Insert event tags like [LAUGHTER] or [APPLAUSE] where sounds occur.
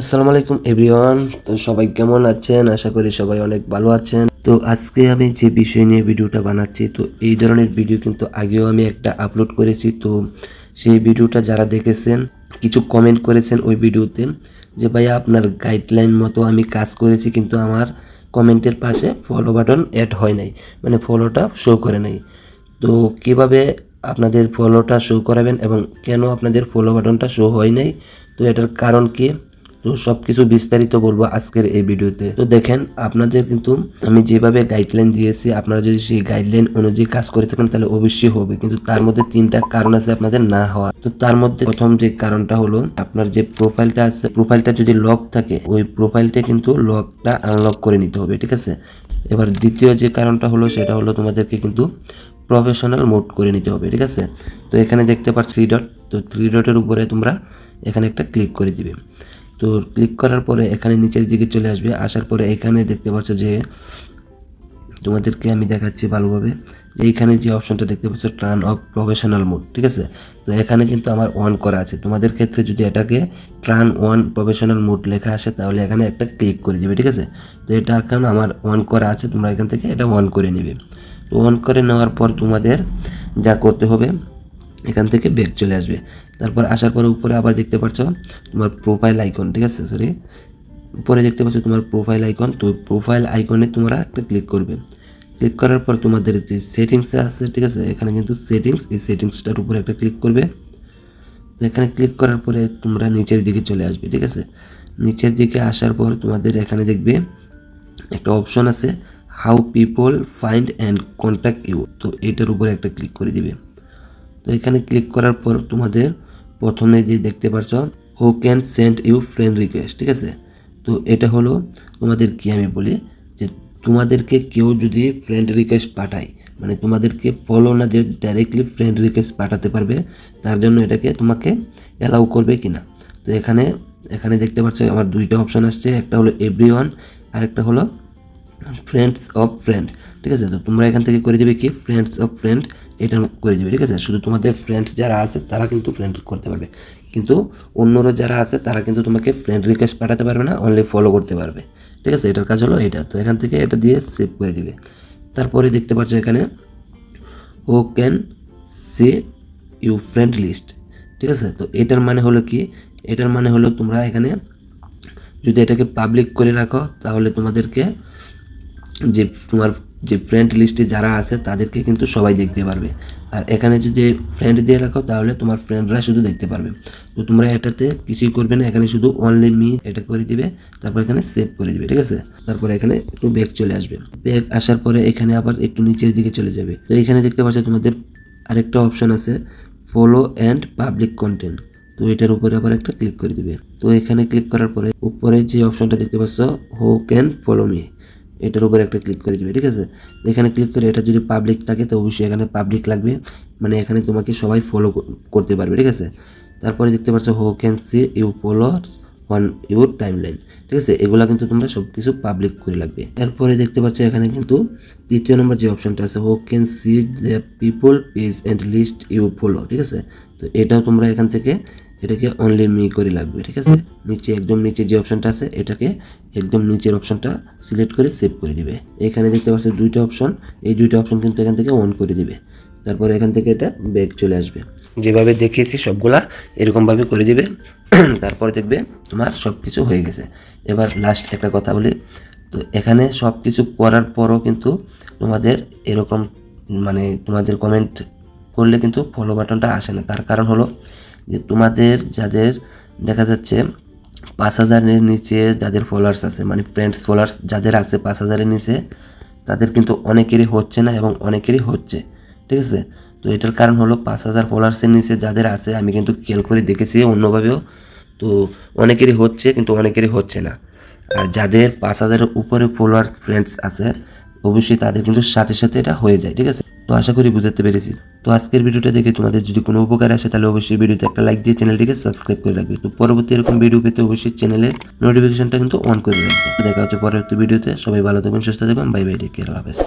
আসসালামু আলাইকুম, এভরিওয়ান। তো সবাই কেমন আছেন? আশা করি সবাই অনেক ভালো আছেন। তো আজকে আমি যে বিষয় নিয়ে ভিডিওটা বানাচ্ছি, তো এই ধরনের ভিডিও কিন্তু আগেও আমি একটা আপলোড করেছি। তো সেই ভিডিওটা যারা দেখেছেন, কিছু কমেন্ট করেছেন ওই ভিডিওতে যে, ভাইয়া, আপনার গাইডলাইন মতো আমি কাজ করেছি, কিন্তু আমার কমেন্টের পাশে ফলো বাটন অ্যাড হয় নাই। মানে ফলোটা শো করে নাই। তো কীভাবে আপনাদের ফলোটা শো করাবেন এবং কেন আপনাদের ফলো বাটনটা শো হয় নাই? তো এটার কারণ কি? তো সব কিছু বিস্তারিত বলব আজকের এই ভিডিওতে। তো দেখেন, আপনাদের কিন্তু আমি যেভাবে গাইডলাইন দিয়েছি, আপনারা যদি সেই গাইডলাইন অনুযায়ী কাজ করে থাকেন, তাহলে অবশ্যই হবে। কিন্তু তার মধ্যে তিনটা কারণ আছে আপনাদের না হওয়া তো তার মধ্যে প্রথম যে কারণটা হলো, আপনার যে প্রোফাইলটা আছে প্রোফাইলটা যদি লক থাকে, ওই প্রোফাইলটা কিন্তু লকটা আনলক করে নিতে হবে, ঠিক আছে? এবার দ্বিতীয় যে কারণটা হলো, সেটা হলো তোমাদেরকে কিন্তু প্রফেশনাল মোড করে নিতে হবে, ঠিক আছে? তো এখানে দেখতে পাচ্ছ থ্রি ডট তো থ্রি ডটের উপরে তোমরা এখানে একটা ক্লিক করে দিবে। তো ক্লিক করার পরে এখানে নিচের দিকে চলে আসবে। আসার পরে এখানে দেখতে পাচ্ছ যে তোমাদেরকে আমি দেখাচ্ছি ভালোভাবে যে এইখানে যে অপশনটা দেখতে পাচ্ছ টার্ন অফ প্রফেশনাল মোড ঠিক আছে? তো এখানে কিন্তু আমার অন করা আছে। তোমাদের ক্ষেত্রে যদি এটাকে টার্ন ওয়ান প্রফেশনাল মোড লেখা আসে, তাহলে এখানে একটা ক্লিক করে দিবে, ঠিক আছে? তো এটা এখন আমার অন করা আছে, তোমরা এখান থেকে এটা অন করে নেবে। তো অন করে নেওয়ার পর তোমাদের যা করতে হবে এখান থেকে ব্যাক চলে আসবে। তারপর আসার পরে উপরে আবার দেখতে পাচ্ছ তোমার প্রোফাইল আইকন ঠিক আছে? সরি উপরে দেখতে পাচ্ছ তোমার প্রোফাইল আইকন তো প্রোফাইল আইকনে তোমরা একটা ক্লিক করবে। ক্লিক করার পর তোমাদের যে সেটিংস আছে, ঠিক আছে? এখানে কিন্তু সেটিংস এই সেটিংসটার উপরে একটা ক্লিক করবে। তো এখানে ক্লিক করার পরে তোমরা নিচের দিকে চলে আসবে, ঠিক আছে? নিচের দিকে আসার পর তোমাদের এখানে দেখবে একটা অপশন আছে how people find and contact you তো এটার উপরে একটা ক্লিক করে দিবে। তো এখানে ক্লিক করার পর তোমাদের প্রথমে যে দেখতে পাচ্ছ who can send you friend request ঠিক আছে? তো এটা হলো তোমাদের কি আমি বলি যে তোমাদেরকে কেউ যদি ফ্রেন্ড রিকোয়েস্ট পাঠায় মানে তোমাদেরকে ফলো না দিয়ে ডাইরেক্টলি ফ্রেন্ড রিকোয়েস্ট পাঠাতে পারবে, তার জন্য এটাকে তোমাকে অ্যালাউ করবে কি না তো এখানে এখানে দেখতে পাচ্ছ আমার দুইটা অপশন আসছে, একটা হলো এভরি ওয়ান আর একটা হলো ফ্রেন্ডস অফ ফ্রেন্ড ঠিক আছে? তো তোমরা এখান থেকে করে দেবে কি? ফ্রেন্ডস অফ ফ্রেন্ড এটা করে দেবে, ঠিক আছে? শুধু তোমাদের ফ্রেন্ডস যারা আছে, তারা কিন্তু ফ্রেন্ড করতে পারবে। কিন্তু অন্যরা যারা আছে, তারা কিন্তু তোমাকে ফ্রেন্ড রিকোয়েস্ট পাঠাতে পারবে না অনলি ফলো করতে পারবে। ঠিক আছে? এটার কাজ হলো এটা। তো এখান থেকে এটা দিয়ে সেভ করে দিবে। তারপরে দেখতে পাচ্ছ এখানে who can see you friend list ঠিক আছে? তো এটার মানে হলো কি? এটার মানে হলো তোমরা এখানে যদি এটাকে পাবলিক করে রাখো, তাহলে তোমাদেরকে যে তোমার যে ফ্রেন্ড লিস্টে যারা আছে, তাদেরকে কিন্তু সবাই দেখতে পারবে। আর এখানে যদি ফ্রেন্ড দিয়ে রাখো, তাহলে তোমার ফ্রেন্ডরা শুধু দেখতে পারবে। তো তোমরা এটাতে কিছুই করবে না, এখানে শুধু অনলি মি এটা করে দিবে, তারপর এখানে সেভ করে দিবে, ঠিক আছে? তারপর এখানে একটু ব্যাক চলে আসবে। ব্যাক আসার পরে এখানে আবার একটু নিচের দিকে চলে যাবে। তো এখানে দেখতে পাচ্ছ তোমাদের আরেকটা অপশন আছে ফলো অ্যান্ড পাবলিক কন্টেন্ট তো এটার উপরে আবার একটা ক্লিক করে দিবে। তো এখানে ক্লিক করার পরে, উপরে যে অপশনটা দেখতে পাচ্ছ হো ক্যান ফলো মি এটার উপরে একটা ক্লিক করে দিবে, ঠিক আছে? এখানে ক্লিক করে এটা যদি পাবলিক থাকে, তো অবশ্যই এখানে পাবলিক লাগবে। মানে এখানে তোমাকে সবাই ফলো করতে পারবে, ঠিক আছে? তারপরে দেখতে পাচ্ছ who can see you followers on your timeline ঠিক আছে? এগুলা কিন্তু তোমরা সব কিছু পাবলিক করে লাগবে। এরপরে দেখতে পাচ্ছ এখানে কিন্তু তৃতীয় নম্বর যে অপশনটা আছে who can see the people page and list you follow ঠিক আছে? তো এটাও তোমরা এখান থেকে এটাকে অনলি মি করে লাগবে, ঠিক আছে? নিচে একদম নিচে যে অপশনটা আছে, এটাকে একদম নিচের অপশনটা সিলেক্ট করে সেভ করে দিবে। এখানে দেখতে পাচ্ছ দুইটা অপশন এই দুইটা অপশন কিন্তু এখান থেকে অন করে দিবে। তারপর এখান থেকে এটা ব্যাক চলে আসবে। যেভাবে দেখিয়েছি সবগুলা এরকমভাবে করে দিবে। [CLEARS THROAT] তারপরে দেখবে তোমার সব কিছু হয়ে গেছে। এবার লাস্ট একটা কথা বলি। তো এখানে সব কিছু করার পরও কিন্তু তোমাদের এরকম মানে তোমাদের কমেন্ট করলে কিন্তু ফলো বাটনটা আসে না। তার কারণ হলো যে তোমাদের যাদের, দেখা যাচ্ছে পাঁচ হাজারের নিচে যাদের ফলোয়ার্স আছে মানে ফ্রেন্ডস ফলোয়ার্স যাদের আছে পাঁচ হাজারের নিচে, তাদের কিন্তু অনেকেরই হচ্ছে না এবং অনেকেরই হচ্ছে। ঠিক আছে? তো এটার কারণ হলো পাঁচ হাজার ফলোয়ার্সের নিচে যাদের আছে, আমি কিন্তু খেয়াল করে দেখেছি অন্যভাবেও। তো অনেকেরই হচ্ছে কিন্তু অনেকেরই হচ্ছে না। আর যাদের পাঁচ হাজারের উপরে ফলোয়ার্স ফ্রেন্ডস আছে, অবশ্যই তাদের কিন্তু সাথে সাথে এটা হয়ে যায়। ঠিক আছে? তো আশা করি বুঝাতে পেরেছি। তো আজকের ভিডিওটা দেখে তোমাদের যদি কোনো উপকার আসে, তাহলে অবশ্যই ভিডিওতে একটা লাইক দিয়ে চ্যানেলটিকে সাবস্ক্রাইব করে রাখবে। তো পরবর্তী এরকম ভিডিও পেতে অবশ্যই চ্যানেলের নোটিফিকেশনটা কিন্তু অন করে রাখবে। দেখা হচ্ছে পরবর্তী ভিডিওতে। সবাই ভালো থাকবেন, সুস্থ থাকবেন। বাই বাই টেক কেয়ার হাফেজ।